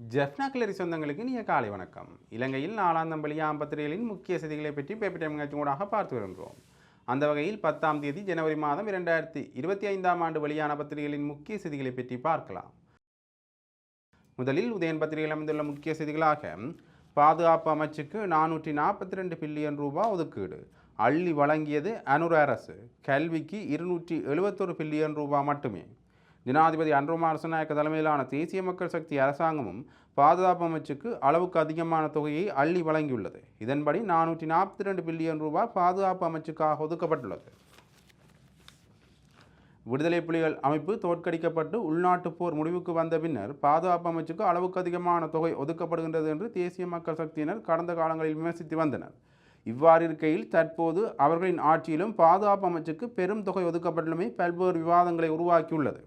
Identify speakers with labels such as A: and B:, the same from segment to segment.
A: ஜெஃப்னா கிளரி சொந்தங்களுக்கு நீங்க காலை வணக்கம். இலங்கையில் நாலாம் வெளியாம் பத்திரிகைகளின் முக்கிய செய்திகளை பற்றி பேப்பர் டைம் நிகழ்ச்சி பார்த்து வருகின்றோம். அந்த வகையில் பத்தாம் தேதி ஜனவரி மாதம் இரண்டாயிரத்தி இருபத்தி ஐந்தாம் ஆண்டு வெளியான பத்திரிகைகளின் முக்கிய செய்திகளை பற்றி பார்க்கலாம். முதலில் உதயன் பத்திரிகையில் அமைந்துள்ள முக்கிய செய்திகளாக பாதுகாப்பு அமைச்சுக்கு நானூற்றி நாற்பத்தி ரெண்டு பில்லியன் ரூபாய் ஒதுக்கீடு. அள்ளி வழங்கியது அனுர அரசு. கல்விக்கு இருநூற்றி எழுபத்தொரு பில்லியன் ரூபாய் மட்டுமே. ஜனாதிபதி அன்ருமார் அரசநாயக்க தலைமையிலான தேசிய மக்கள் சக்தி அரசாங்கமும் பாதுகாப்பு அமைச்சுக்கு அளவுக்கு அதிகமான தொகையை அள்ளி வழங்கியுள்ளது. இதன்படி நானூற்றி நாற்பத்தி ரெண்டு பில்லியன் ரூபாய் பாதுகாப்பு அமைச்சுக்காக ஒதுக்கப்பட்டுள்ளது. விடுதலை புலிகள் அமைப்பு தோற்கடிக்கப்பட்டு உள்நாட்டுப் போர் முடிவுக்கு வந்த பின்னர் பாதுகாப்பு அமைச்சுக்கு அளவுக்கு அதிகமான தொகை ஒதுக்கப்படுகின்றது என்று தேசிய மக்கள் சக்தியினர் கடந்த காலங்களில் விமர்சித்து வந்தனர். இவ்வாறு இருக்கையில் தற்போது அவர்களின் ஆட்சியிலும் பாதுகாப்பு அமைச்சுக்கு பெரும் தொகை ஒதுக்கப்பட்டுள்ளமை பல்வேறு விவாதங்களை உருவாக்கியுள்ளது.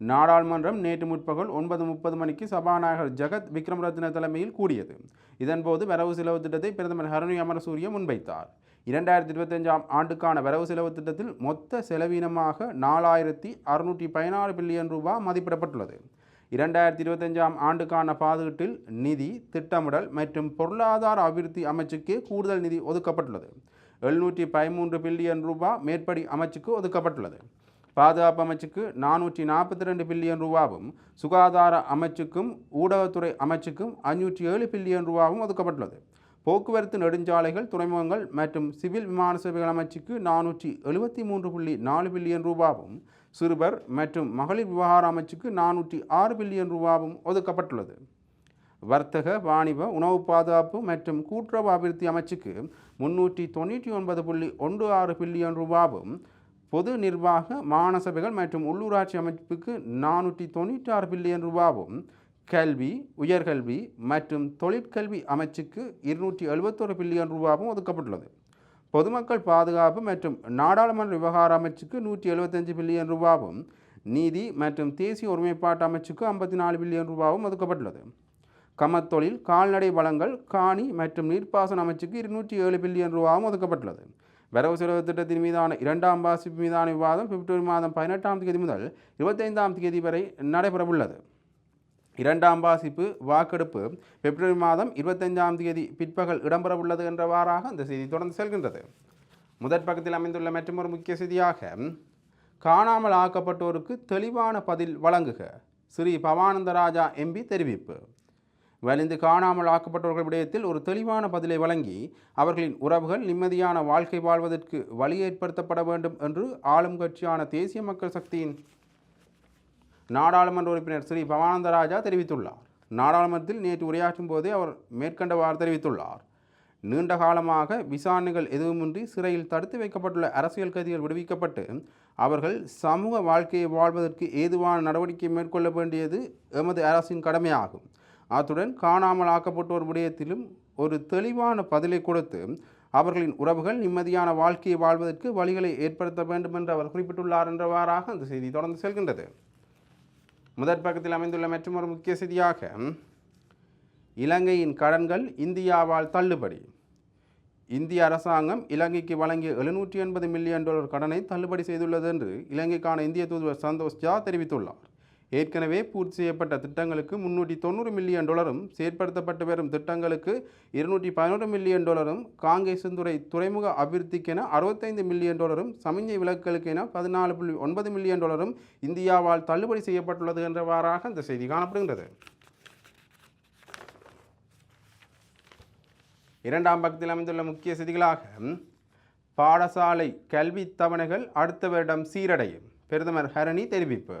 A: நாடாளுமன்றம் நேற்று முற்பகல் ஒன்பது முப்பது மணிக்கு சபாநாயகர் ஜெகத் விக்ரமரத்ன தலைமையில் கூடியது. இதன்போது வரவு செலவு திட்டத்தை பிரதமர் ஹரணி அமரசூரிய முன்வைத்தார். இரண்டாயிரத்தி இருபத்தஞ்சாம் ஆண்டுக்கான வரவு செலவு திட்டத்தில் மொத்த செலவீனமாக நாலாயிரத்தி அறுநூற்றி பதினாறு பில்லியன் ரூபாய் மதிப்பிடப்பட்டுள்ளது. இரண்டாயிரத்தி இருபத்தஞ்சாம் ஆண்டுக்கான பாதுகாட்டில் நிதி திட்டமிடல் மற்றும் பொருளாதார அபிவிருத்தி அமைச்சுக்கே கூடுதல் நிதி ஒதுக்கப்பட்டுள்ளது. எழுநூற்றி பதிமூன்று பில்லியன் ரூபாய் மேற்படி அமைச்சுக்கு ஒதுக்கப்பட்டுள்ளது. பாதுகாப்பு அமைச்சுக்கு நானூற்றி நாற்பத்தி ரெண்டு பில்லியன் ரூபாவும் சுகாதார அமைச்சுக்கும் ஊடகத்துறை அமைச்சுக்கும் அஞ்சூற்றி ஏழு பில்லியன் ரூபாவும் ஒதுக்கப்பட்டுள்ளது. போக்குவரத்து நெடுஞ்சாலைகள் துறைமுகங்கள் மற்றும் சிவில் விமான சேவைகள் அமைச்சுக்கு நானூற்றி எழுபத்தி மூன்று புள்ளி நாலு பில்லியன் ரூபாவும் சிறுவர் மற்றும் மகளிர் விவகார அமைச்சுக்கு நானூற்றி ஆறு பில்லியன் ரூபாவும் ஒதுக்கப்பட்டுள்ளது. வர்த்தக வாணிப உணவு பாதுகாப்பு மற்றும் கூட்டுறவு அபிவிருத்தி அமைச்சுக்கு முன்னூற்றி தொண்ணூற்றி ஒன்பது புள்ளி ஒன்று ஆறு பில்லியன் ரூபாவும் பொது நிர்வாக மாநசபைகள் மற்றும் உள்ளூராட்சி அமைப்புக்கு நானூற்றி தொண்ணூற்றி ஆறு பில்லியன் ரூபாவும் கல்வி உயர்கல்வி மற்றும் தொழிற்கல்வி அமைச்சுக்கு இருநூற்றி எழுபத்தொரு பில்லியன் ரூபாவும் ஒதுக்கப்பட்டுள்ளது. பொதுமக்கள் பாதுகாப்பு மற்றும் நாடாளுமன்ற விவகார அமைச்சுக்கு நூற்றி எழுபத்தஞ்சு பில்லியன் ரூபாவும் நீதி மற்றும் தேசிய ஒருமைப்பாட்டு அமைச்சுக்கு ஐம்பத்தி நாலு பில்லியன் ரூபாவும் ஒதுக்கப்பட்டுள்ளது. கமத்தொழில் கால்நடை வளங்கள் காணி மற்றும் நீர்ப்பாசன அமைச்சுக்கு இருநூற்றி ஏழு பில்லியன் ரூபாவும் ஒதுக்கப்பட்டுள்ளது. வரவு செலவு திட்டத்தின் மீதான இரண்டாம் வாசிப்பு மீதான விவாதம் பிப்ரவரி மாதம் பதினெட்டாம் தேதி முதல் இருபத்தைந்தாம் தேதி வரை நடைபெறவுள்ளது. இரண்டாம் வாசிப்பு வாக்கெடுப்பு பிப்ரவரி மாதம் இருபத்தைந்தாம் தேதி பிற்பகல் இடம்பெறவுள்ளது என்றவாறாக அந்த செய்தி தொடர்ந்து செல்கின்றது. முதற் பக்கத்தில் அமைந்துள்ள மற்றொரு முக்கிய செய்தியாக காணாமல் ஆக்கப்பட்டோருக்கு தெளிவான பதில் வழங்குக. ஸ்ரீ பவானந்தராஜா எம்பி தெரிவிப்பு. வலிந்து காணாமல் ஆக்கப்பட்டவர்கள் விடயத்தில் ஒரு தெளிவான பதிலை வழங்கி அவர்களின் உறவுகள் நிம்மதியான வாழ்க்கை வாழ்வதற்கு வழி ஏற்படுத்தப்பட வேண்டும் என்று ஆளும் கட்சியான தேசிய மக்கள் சக்தியின் நாடாளுமன்ற உறுப்பினர் ஸ்ரீ பவானந்தராஜா தெரிவித்துள்ளார். நாடாளுமன்றத்தில் நேற்று உரையாற்றும் போதே அவர் மேற்கண்டவாறு தெரிவித்துள்ளார். நீண்ட காலமாக விசாரணைகள் எதுவுமின்றி சிறையில் தடுத்து வைக்கப்பட்டுள்ள அரசியல் கைதிகள் விடுவிக்கப்பட்டு அவர்கள் சமூக வாழ்க்கையை வாழ்வதற்கு ஏதுவான நடவடிக்கை மேற்கொள்ள வேண்டியது எமது அரசின் கடமையாகும். அத்துடன் காணாமல் ஆக்கப்பட்டோர் விடயத்திலும் ஒரு தெளிவான பதிலை கொடுத்து அவர்களின் உறவுகள் நிம்மதியான வாழ்க்கையை வாழ்வதற்கு வழிகளை ஏற்படுத்த வேண்டும் என்று அவர் குறிப்பிட்டுள்ளார் என்றவாறாக அந்த செய்தி தொடர்ந்து செல்கின்றது. முதற் பக்கத்தில் அமைந்துள்ள மற்றொரு முக்கிய செய்தியாக இலங்கையின் கடன்கள் இந்தியாவால் தள்ளுபடி. இந்திய அரசாங்கம் இலங்கைக்கு வழங்கிய எழுநூற்றி எண்பது மில்லியன் டாலர் கடனை தள்ளுபடி செய்துள்ளது என்று இலங்கைக்கான இந்திய தூதுவர் சந்தோஷ் ஜா தெரிவித்துள்ளார். ஏற்கனவே பூர்த்தி செய்யப்பட்ட திட்டங்களுக்கு முன்னூற்றி தொண்ணூறு மில்லியன் டாலரும் செயற்படுத்தப்பட்டு வரும் திட்டங்களுக்கு இருநூற்றி பதினொரு மில்லியன் டாலரும் காங்கேசந்துறை துறைமுக அபிவிருத்திக்கென அறுபத்தைந்து மில்லியன் டாலரும் சமிஞ்சை விலக்குகளுக்கென பதினாலு புள்ளி ஒன்பது மில்லியன் டாலரும் இந்தியாவால் தள்ளுபடி செய்யப்பட்டுள்ளது என்றவாறாக இந்த செய்தி காணப்படுகின்றது. இரண்டாம் பக்கத்தில் அமைந்துள்ள முக்கிய செய்திகளாக பாடசாலை கல்வி தவணைகள் அடுத்த வருடம் சீரடையும். பிரதமர் ஹரணி தெரிவிப்பு.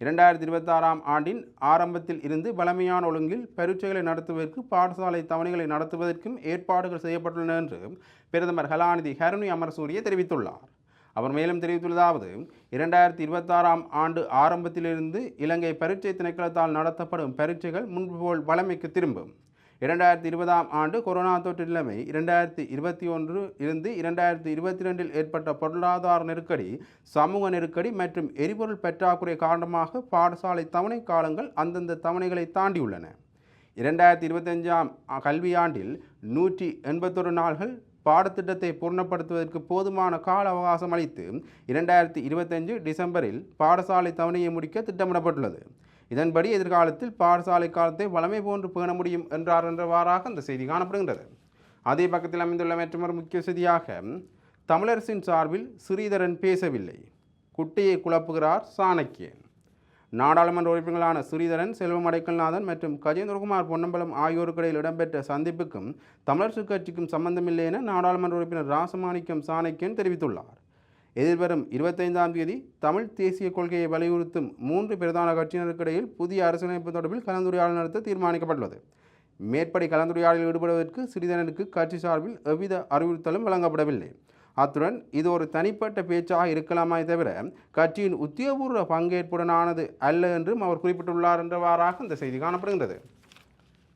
A: இரண்டாயிரத்தி இருபத்தாறாம் ஆண்டின் ஆரம்பத்தில் இருந்து வளமையான ஒழுங்கில் பரீட்சைகளை நடத்துவதற்கு பாடசாலை தவணைகளை நடத்துவதற்கும் ஏற்பாடுகள் செய்யப்பட்டுள்ளன என்று பிரதமர் கலாநிதி ஹரணி அமரசூரிய தெரிவித்துள்ளார். அவர் மேலும் தெரிவித்துள்ளதாவது இரண்டாயிரத்தி இருபத்தாறாம் ஆண்டு ஆரம்பத்திலிருந்து இலங்கை பரீட்சை திணைக்களத்தால் நடத்தப்படும் பரீட்சைகள் முன்பு போல் வளமைக்கு திரும்பும். இரண்டாயிரத்தி இருபதாம் ஆண்டு கொரோனா தொற்று நிலைமை இரண்டாயிரத்தி இருபத்தி ஒன்று இருந்து இரண்டாயிரத்தி இருபத்தி ரெண்டில் ஏற்பட்ட பொருளாதார நெருக்கடி சமூக நெருக்கடி மற்றும் எரிபொருள் பற்றாக்குறை காரணமாக பாடசாலை தவணை காலங்கள் அந்தந்த தவணைகளை தாண்டியுள்ளன. இரண்டாயிரத்தி இருபத்தஞ்சாம் கல்வியாண்டில் நூற்றி எண்பத்தொரு நாள்கள் பாடத்திட்டத்தை பூர்ணப்படுத்துவதற்கு போதுமான கால அவகாசம் அளித்து இரண்டாயிரத்தி இருபத்தஞ்சு டிசம்பரில் பாடசாலை தவணையை முடிக்க திட்டமிடப்பட்டுள்ளது. இதன்படி எதிர்காலத்தில் பாடசாலை காலத்தை வளமை போன்று பேண முடியும் என்றார் என்றவாறாக அந்த செய்தி காணப்படுகின்றது. அதே பக்கத்தில் அமைந்துள்ள மற்றொரு முக்கிய செய்தியாக தமிழரசின் சார்பில் ஸ்ரீதரன் பேசவில்லை. குட்டையை குழப்புகிறார் சாணக்கியன். நாடாளுமன்ற உறுப்பினர்களான ஸ்ரீதரன் செல்வம் அடைக்கல்நாதன் மற்றும் கஜேந்திரகுமார் பொன்னம்பலம் ஆகியோருக்கிடையில் இடம்பெற்ற சந்திப்புக்கும் தமிழர் கட்சிக்கும் சம்பந்தமில்லை என நாடாளுமன்ற உறுப்பினர் ராசமாணிக்கம் சாணக்கியன் தெரிவித்துள்ளார். எதிர்வரும் இருபத்தைந்தாம் தேதி தமிழ் தேசிய கொள்கையை வலியுறுத்தும் மூன்று பிரதான கட்சியினருக்கிடையில் புதிய அரசியலமைப்பு தொடர்பில் கலந்துரையாடல் நடத்த தீர்மானிக்கப்பட்டுள்ளது. மேற்படி கலந்துரையாடலில் ஈடுபடுவதற்கு சிறிதனருக்கு கட்சி சார்பில் எவ்வித அறிவுறுத்தலும் வழங்கப்படவில்லை. அத்துடன் இது ஒரு தனிப்பட்ட பேச்சாக இருக்கலாமே தவிர கட்சியின் உத்தியோகபூர்வ பங்கேற்புடனானது அல்ல என்றும் அவர் குறிப்பிட்டுள்ளார் என்றவாறாக இந்த செய்தி காணப்படுகின்றது.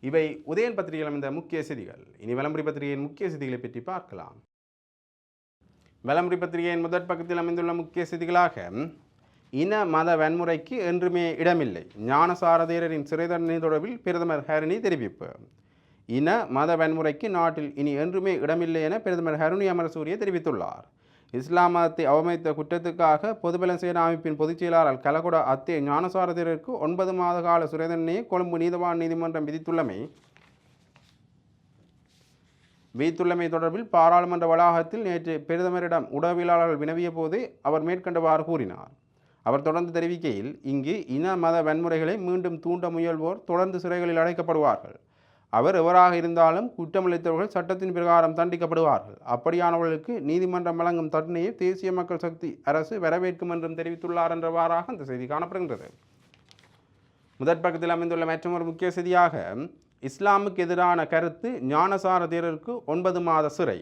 A: இவை உதயன் பத்திரிகையில் அமைந்த முக்கிய செய்திகள். இனி விளம்பரி பத்திரிகையின் முக்கிய செய்திகளை பற்றி பார்க்கலாம். வலமுறை பத்திரிகையின் முதற் பக்கத்தில் அமைந்துள்ள முக்கிய செய்திகளாக இன மத வன்முறைக்கு என்றுமே இடமில்லை. ஞானசாரதேரரின் சிறை தண்டனை தொடர்பில் பிரதமர் ஹரணி தெரிவிப்பு. இன மத வன்முறைக்கு நாட்டில் இனி என்றுமே இடமில்லை என பிரதமர் ஹருணி அமரசூரிய தெரிவித்துள்ளார். இஸ்லாம் மதத்தை அவமதித்த குற்றத்துக்காக பொதுபல சேனா அமைப்பின் பொதுச் செயலாளர் கலகுட அத்தே ஞானசாரதேரருக்கு ஒன்பது மாத கால சிறை தண்டனையை கொழும்பு நீதவான் நீதிமன்றம் விதித்துள்ளமை வீத்துள்ளமை தொடர்பில் பாராளுமன்ற வளாகத்தில் நேற்று பிரதமரிடம் உடவியலாளர்கள் வினவிய போது அவர் மேற்கண்டவாறு கூறினார். அவர் தொடர்ந்து தெரிவிக்கையில் இங்கு இன மத வன்முறைகளை மீண்டும் தூண்ட முயல்வோர் தொடர்ந்து சிறைகளில் அடைக்கப்படுவார்கள். அவர் எவராக இருந்தாலும் குற்றமளித்தவர்கள் சட்டத்தின் பிரகாரம் தண்டிக்கப்படுவார்கள். அப்படியானவர்களுக்கு நீதிமன்றம் வழங்கும் தண்டனையை தேசிய மக்கள் சக்தி அரசு வரவேற்கும் என்றும் தெரிவித்துள்ளார் என்றவாறாக அந்த செய்தி காணப்படுகின்றது. முதற் பக்கத்தில் அமைந்துள்ள மற்றொரு முக்கிய செய்தியாக இஸ்லாமுக்கு எதிரான கருத்து ஞானசார தேரருக்கு ஒன்பது மாத சிறை.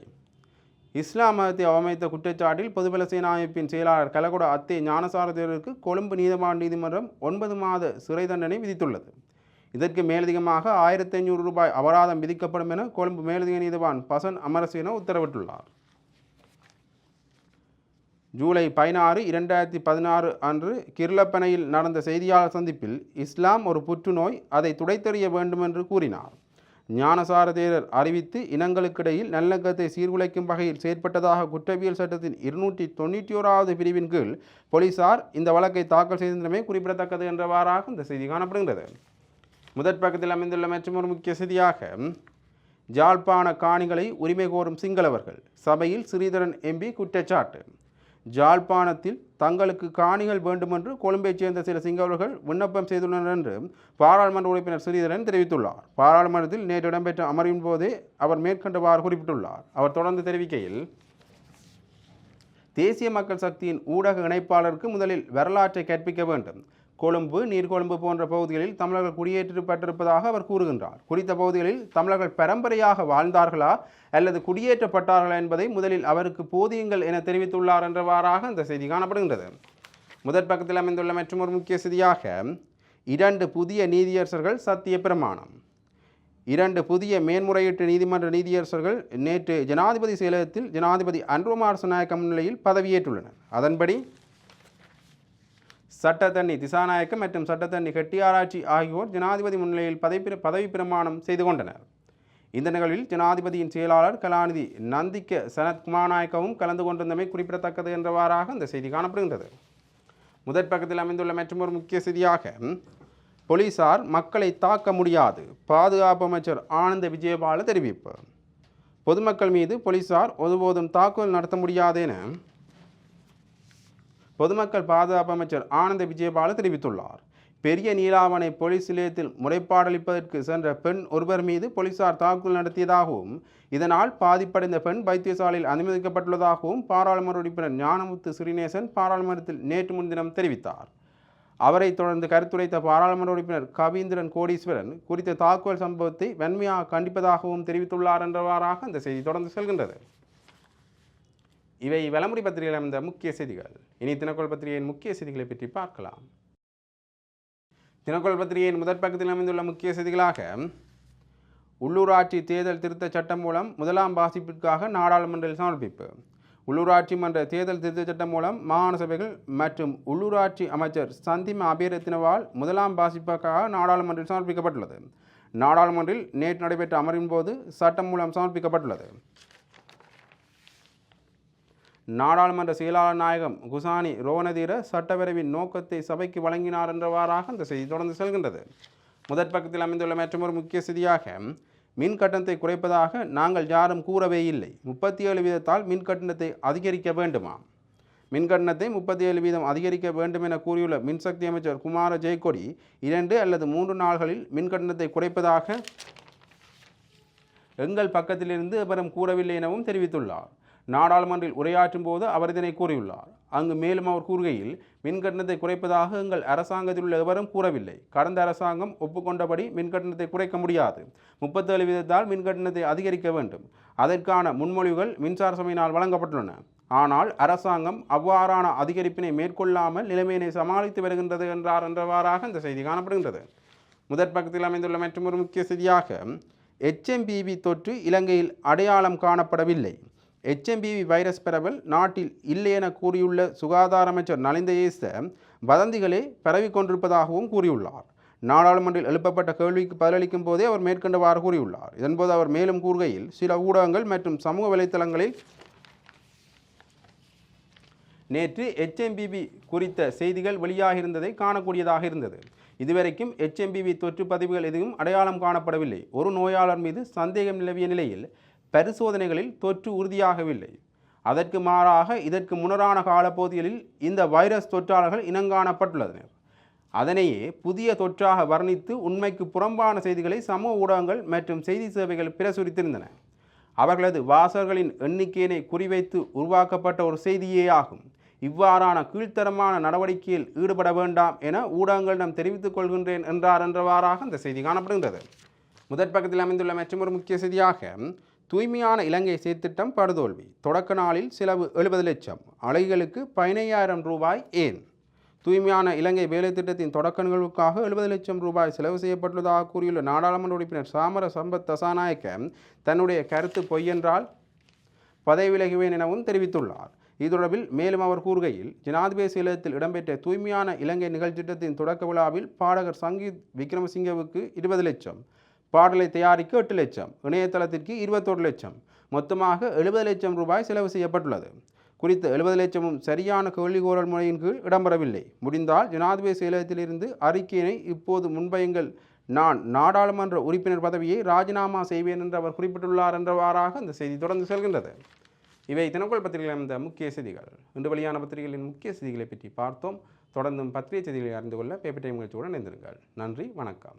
A: இஸ்லாம் மதத்தை அவமதித்த குற்றச்சாட்டில் பொதுபல சேனா அமைப்பின் செயலாளர் கலகுட அத்தே ஞானசார தேரருக்கு கொழும்பு நீதவான் நீதிமன்றம் ஒன்பது மாத சிறை தண்டனை விதித்துள்ளது. இதற்கு மேலதிகமாக ஆயிரத்தி ஐநூறு ரூபாய் அபராதம் விதிக்கப்படும் என கொழும்பு மேலதிக நீதிவான் பசன் அமரசேன உத்தரவிட்டுள்ளார். ஜூலை பதினாறு இரண்டாயிரத்தி பதினாறு அன்று கிர்லப்பனையில் நடந்த செய்தியாளர் சந்திப்பில் இஸ்லாம் ஒரு புற்றுநோய் அதை துடைத்தெறிய வேண்டும் என்று கூறினார். ஞானசார தேரர் அறிவித்து இனங்களுக்கிடையில் நல்லங்கத்தை சீர்குலைக்கும் வகையில் செயற்பட்டதாக குற்றவியல் சட்டத்தின் இருநூற்றி தொண்ணூற்றி ஓராவது பிரிவின் கீழ் போலீசார் இந்த வழக்கை தாக்கல் செய்திருந்தமே குறிப்பிடத்தக்கது என்றவாறாக இந்த செய்தி காணப்படுகிறது முதற் பக்கத்தில் அமைந்துள்ள மற்றொரு முக்கிய செய்தியாக ஜாழ்ப்பாண காணிகளை உரிமை கோரும் சிங்களவர்கள் சபையில் ஸ்ரீதரன் எம்பி குற்றச்சாட்டு. ஜாழ்ப்பாணத்தில் தங்களுக்கு காணிகள் வேண்டுமென்று கொழும்பைச் சேர்ந்த சில சிங்கவர்கள் விண்ணப்பம் செய்துள்ளனர் என்று பாராளுமன்ற உறுப்பினர் ஸ்ரீதரன் தெரிவித்துள்ளார். பாராளுமன்றத்தில் நேற்று இடம்பெற்ற அமர்வின் போதே அவர் மேற்கண்டவாறு குறிப்பிட்டுள்ளார். அவர் தொடர்ந்து தெரிவிக்கையில் தேசிய மக்கள் சக்தியின் ஊடக இணைப்பாளருக்கு முதலில் வரலாற்றை கற்பிக்க வேண்டும். கொழும்பு நீர்கொழும்பு போன்ற பகுதிகளில் தமிழர்கள் குடியேற்றப்பட்டிருப்பதாக அவர் கூறுகின்றார். குறித்த பகுதிகளில் தமிழர்கள் பரம்பரையாக வாழ்ந்தார்களா அல்லது குடியேற்றப்பட்டார்களா என்பதை முதலில் அவருக்கு போதியுங்கள் என தெரிவித்துள்ளார் என்றவாறாக இந்த செய்தி காணப்படுகின்றது. முதற் பக்கத்தில் அமைந்துள்ள மற்றொரு முக்கிய செய்தியாக இரண்டு புதிய நீதியரசர்கள் சத்திய பிரமாணம். இரண்டு புதிய மேன்முறையீட்டு நீதிமன்ற நீதியரசர்கள் நேற்று ஜனாதிபதி செயலகத்தில் ஜனாதிபதி அன்ருமார் சுநாயக்க முன்னிலையில் பதவியேற்றுள்ளனர். அதன்படி சட்டத்தண்ணி திசாநாயக்கம் மற்றும் சட்டத்தண்ணி கெட்டியாராய்ச்சி ஆகியோர் ஜனாதிபதி முன்னிலையில் பதவி பதவி பிரமாணம் செய்து கொண்டனர். இந்த நிகழ்வில் ஜனாதிபதியின் செயலாளர் கலாநிதி நந்திக்க சனத் குமாநாயக்கவும் கலந்து கொண்டிருந்தமை குறிப்பிடத்தக்கது என்றவாறாக இந்த செய்தி காணப்படுகின்றது. முதற் பக்கத்தில் அமைந்துள்ள மற்றொரு முக்கிய செய்தியாக போலீசார் மக்களை தாக்க முடியாது பாதுகாப்பு அமைச்சர் ஆனந்த விஜயபால தெரிவிப்பு. பொதுமக்கள் மீது போலீசார் ஒருபோதும் தாக்குதல் நடத்த முடியாது என பொதுமக்கள் பாதுகாப்பு அமைச்சர் ஆனந்த விஜயபால தெரிவித்துள்ளார். பெரிய நீலாவணை போலீஸ் நிலையத்தில் முறைப்பாடளிப்பதற்கு சென்ற பெண் ஒருவர் மீது போலீசார் தாக்குதல் நடத்தியதாகவும் இதனால் பாதிப்படைந்த பெண் வைத்தியசாலையில் அனுமதிக்கப்பட்டுள்ளதாகவும் பாராளுமன்ற உறுப்பினர் ஞானமுத்து ஸ்ரீநேசன் பாராளுமன்றத்தில் நேற்று முன்தினம் தெரிவித்தார். அவரை தொடர்ந்து கருத்துரைத்த பாராளுமன்ற உறுப்பினர் கவீந்திரன் கோடீஸ்வரன் குறித்த தாக்குதல் சம்பவத்தை வன்மையாக கண்டிப்பதாகவும் தெரிவித்துள்ளார் என்றவாறாக அந்த செய்தி தொடர்ந்து செல்கின்றது. இவை வலமுறை பத்திரிகையில் அமைந்த முக்கிய செய்திகள். இனி தினக்கோள் பத்திரிகையின் முக்கிய செய்திகளை பற்றி பார்க்கலாம். தினக்கோள் பத்திரிகையின் முதற் பக்கத்தில் அமைந்துள்ள முக்கிய செய்திகளாக உள்ளூராட்சி தேர்தல் திருத்த சட்டம் மூலம் முதலாம் வாசிப்பிற்காக நாடாளுமன்றில் சமர்ப்பிப்பு. உள்ளூராட்சி மன்ற தேர்தல் திருத்த சட்டம் மூலம் மாகாண சபைகள் மற்றும் உள்ளூராட்சி அமைச்சர் சந்திம அபிரத்தினவால் முதலாம் வாசிப்புக்காக நாடாளுமன்றில் சமர்ப்பிக்கப்பட்டுள்ளது. நாடாளுமன்றில் நேற்று நடைபெற்ற அமர்வின் போது சட்டம் மூலம் சமர்ப்பிக்கப்பட்டுள்ளது. நாடாளுமன்ற செயலாளர் நாயகம் குசானி ரோவணதீர சட்டப்பேரவையின் நோக்கத்தை சபைக்கு வழங்கினார் என்றவாறாக அந்த செய்தி தொடர்ந்து செல்கின்றது. முதற் பக்கத்தில் அமைந்துள்ள மற்றொரு முக்கிய செய்தியாக மின் கட்டணத்தை குறைப்பதாக நாங்கள் யாரும் கூறவே இல்லை. முப்பத்தி ஏழு வீதத்தால் மின் கட்டணத்தை அதிகரிக்க வேண்டுமா? மின் கட்டணத்தை முப்பத்தி ஏழு வீதம் அதிகரிக்க வேண்டும் என கூறியுள்ள மின்சக்தி அமைச்சர் குமார ஜெயக்கொடி இரண்டு அல்லது மூன்று நாள்களில் மின் கட்டணத்தை குறைப்பதாக எங்கள் பக்கத்திலிருந்து எவரும் கூறவில்லை எனவும் தெரிவித்துள்ளார். நாடாளுமன்றில் உரையாற்றும் போது அவர் இதனை கூறியுள்ளார். அங்கு மேலும் அவர் கூறுகையில் மின்கட்டணத்தை குறைப்பதாக எங்கள் அரசாங்கத்தில் உள்ள எவரும் கூறவில்லை. கடந்த அரசாங்கம் ஒப்புக்கொண்டபடி மின்கட்டணத்தை குறைக்க முடியாது. முப்பத்தேழு வீதத்தால் மின் கட்டணத்தை அதிகரிக்க வேண்டும். அதற்கான முன்மொழிவுகள் மின்சார சபையினால் வழங்கப்பட்டுள்ளன. ஆனால் அரசாங்கம் அவ்வாறான அதிகரிப்பினை மேற்கொள்ளாமல் நிலைமையினை சமாளித்து வருகின்றது என்றார் என்றவாறாக இந்த செய்தி காணப்படுகின்றது. முதற் பக்கத்தில் அமைந்துள்ள மற்றொரு முக்கிய செய்தியாக எச்எம்பிவி தொற்று இலங்கையில் அடையாளம் காணப்படவில்லை. எச்எம்பிவி வைரஸ் பரவல் நாட்டில் இல்லை என கூறியுள்ள சுகாதார அமைச்சர் நலிந்த ஏச வதந்திகளே பரவிக் கொண்டிருப்பதாகவும் கூறியுள்ளார். நாடாளுமன்றில் எழுப்பப்பட்ட கேள்விக்கு பதிலளிக்கும் போதே அவர் மேற்கண்டவாறு கூறியுள்ளார். இதன்போது அவர் மேலும் கூறுகையில் சில ஊடகங்கள் மற்றும் சமூக வலைத்தளங்களில் நேற்று எச்எம்பிபி குறித்த செய்திகள் வெளியாகியிருந்ததை காணக்கூடியதாக இருந்தது. இதுவரைக்கும் ஹெச்எம்பிவி தொற்று பதிவுகள் எதுவும் அடையாளம் காணப்படவில்லை. ஒரு நோயாளர் மீது சந்தேகம் நிலவிய நிலையில் பரிசோதனைகளில் தொற்று உறுதியாகவில்லை. அதற்கு மாறாக இதற்கு முன்னரான காலப்பகுதிகளில் இந்த வைரஸ் தொற்றாளர்கள் இனங்காணப்பட்டுள்ளனர். அதனையே புதிய தொற்றாக வர்ணித்து உண்மைக்கு புறம்பான செய்திகளை சமூக ஊடகங்கள் மற்றும் செய்தி சேவைகள் பிரசுரித்திருந்தன. அவர்களது வாசகர்களின் எண்ணிக்கையினை குறிவைத்து உருவாக்கப்பட்ட ஒரு செய்தியே ஆகும். இவ்வாறான கீழ்த்தரமான நடவடிக்கையில் ஈடுபட வேண்டாம் என ஊடகங்களிடம் தெரிவித்துக் கொள்கின்றேன் என்றார் என்றவாறாக இந்த செய்தி காணப்படுகின்றது. முதற் பக்கத்தில் அமைந்துள்ள மற்றொரு முக்கிய செய்தியாக தூய்மையான இலங்கை சீர்திட்டம் படுதோல்வி. தொடக்க நாளில் செலவு எழுபது லட்சம். அலைகளுக்கு பதினையாயிரம் ரூபாய் ஏன்? தூய்மையான இலங்கை வேலை திட்டத்தின் தொடக்க நிகழ்வுக்காக எழுபது லட்சம் ரூபாய் செலவு செய்யப்பட்டுள்ளதாக கூறியுள்ள நாடாளுமன்ற உறுப்பினர் சாமர சம்பத் தசாநாயக்க தன்னுடைய கருத்து பொய்யென்றால் பதவி விலகுவேன் எனவும் தெரிவித்துள்ளார். இது தொடர்பில் மேலும் அவர் கூறுகையில் ஜனாதிபதி செயலகத்தில் இடம்பெற்ற தூய்மையான இலங்கை நிகழ்ச்சிட்டத்தின் தொடக்க விழாவில் பாடகர் சங்கீத் விக்ரமசிங்கவுக்கு இருபது லட்சம். பாடலை தயாரிக்க எட்டு லட்சம் இணையதளத்திற்கு இருபத்தோரு லட்சம் மொத்தமாக எழுபது லட்சம் ரூபாய் செலவு செய்யப்பட்டுள்ளது. குறித்த எழுபது லட்சமும் சரியான கேள்விகோரல் முறையின் கீழ் இடம்பெறவில்லை. முடிந்தால் ஜனாதிபதி செயலகத்திலிருந்து அறிக்கையினை இப்போது முன்வையுங்கள். நான் நாடாளுமன்ற உறுப்பினர் பதவியை ராஜினாமா செய்வேன் என்று அவர் குறிப்பிட்டுள்ளார் என்றவாறாக அந்த செய்தி தொடர்ந்து செல்கின்றது. இவை தினக்குள் பத்திரிகையில் அமைந்த முக்கிய செய்திகள். இன்று வெளியான பத்திரிகைகளின் முக்கிய செய்திகளை பற்றி பார்த்தோம். தொடர்ந்தும் பத்திரிகை செய்திகளை அறிந்து கொள்ள பேப்பர் டைம் நிகழ்ச்சியுடன் இணைந்திருங்கள். நன்றி வணக்கம்.